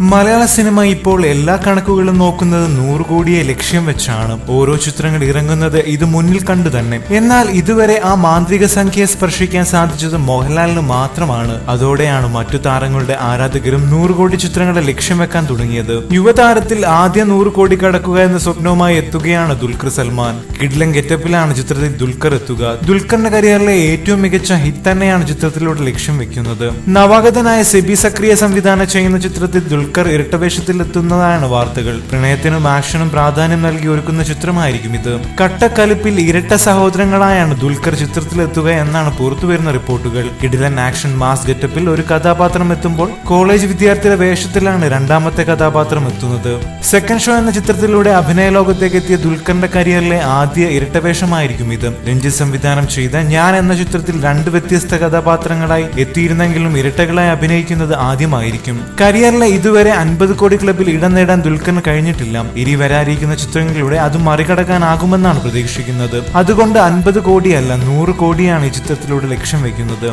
മലയാള cinema ഇപ്പോൾ എല്ലാ കണക്കുകളും നോക്കുന്നത് നൂറ് കോടിയെ ലക്ഷ്യം വെച്ചാണ്. ഓരോ ചിത്രങ്ങൾ ഇറങ്ങുന്നത് ഇത് മുന്നിൽ കണ്ടു തന്നെ. എന്നാൽ ഇതുവരെ ആ മാന്ത്രിക സംഖ്യയെ സ്പർശിക്കാൻ സാധിച്ചത് മോഹൻലാലിന് മാത്രമാണ്. അതോടെയാണ് മറ്റു താരങ്ങളുടെ ആരാധകരും നൂറ് കോടി ചിത്രങ്ങളെ ലക്ഷ്യം വെക്കാൻ തുടങ്ങിയത്. യുവതാരത്തിൽ ആദ്യ നൂറ് കോടി കടക്കുക എന്ന സ്വപ്നവുമായി എത്തുകയാണ് ദുൽഖർ സൽമാൻ. കിഡ്ലൻ ഗെറ്റപ്പിലാണ് ചിത്രത്തിൽ ദുൽഖർ എത്തുക. ദുൽഖറിന്റെ കരിയറിലെ ഏറ്റവും മികച്ച ഹിറ്റ് തന്നെയാണ് ചിത്രത്തിലൂടെ ലക്ഷ്യം വെക്കുന്നത്. നവാഗതനായ സെബി സക്രിയ സംവിധാനം ചെയ്യുന്ന ചിത്രത്തിൽ ദുൽഖർ ഇരട്ടവേഷത്തിൽ എത്തുന്നതാണ് വാർത്തകൾ. പ്രണയത്തിനും ആക്ഷനും പ്രാധാന്യം നൽകി ഒരുക്കുന്ന ചിത്രമായിരിക്കും ഇത്. കട്ടക്കലിപ്പിൽ ഇരട്ട സഹോദരങ്ങളായാണ് ദുൽഖർ ചിത്രത്തിലെത്തുക എന്നാണ് പുറത്തുവരുന്ന റിപ്പോർട്ടുകൾ. കിടിലൻ ആക്ഷൻ മാസ് ഗെറ്റപ്പിൽ ഒരു കഥാപാത്രം എത്തുമ്പോൾ കോളേജ് വിദ്യാർത്ഥിയുടെ വേഷത്തിലാണ് രണ്ടാമത്തെ കഥാപാത്രം എത്തുന്നത്. സെക്കൻഡ് ഷോ എന്ന ചിത്രത്തിലൂടെ അഭിനയ ലോകത്തേക്ക് എത്തിയ ദുൽഖറിന്റെ കരിയറിലെ ആദ്യ ഇരട്ടവേഷമായിരിക്കും ഇത്. രഞ്ജിത്ത് സംവിധാനം ചെയ്ത ഞാൻ എന്ന ചിത്രത്തിൽ രണ്ട് വ്യത്യസ്ത കഥാപാത്രങ്ങളായി എത്തിയിരുന്നെങ്കിലും ഇരട്ടകളായി അഭിനയിക്കുന്നത് ആദ്യമായിരിക്കും. കരിയറിലെ ഇതുവരെ അൻപത് കോടി ക്ലബിൽ ഇടം നേടാൻ ദുൽഖറിന് കഴിഞ്ഞിട്ടില്ല. ഇനി വരാനിരിക്കുന്ന ചിത്രങ്ങളിലൂടെ അത് മറികടക്കാനാകുമെന്നാണ് പ്രതീക്ഷിക്കുന്നത്. അതുകൊണ്ട് അൻപത് കോടിയല്ല നൂറ് കോടിയാണ് ഈ ചിത്രത്തിലൂടെ ലക്ഷ്യം വെക്കുന്നത്.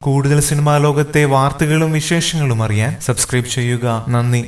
കൂടുതൽ സിനിമാ ലോകത്തെ വാർത്തകളും വിശേഷങ്ങളും അറിയാൻ സബ്സ്ക്രൈബ് ചെയ്യുക. നന്ദി.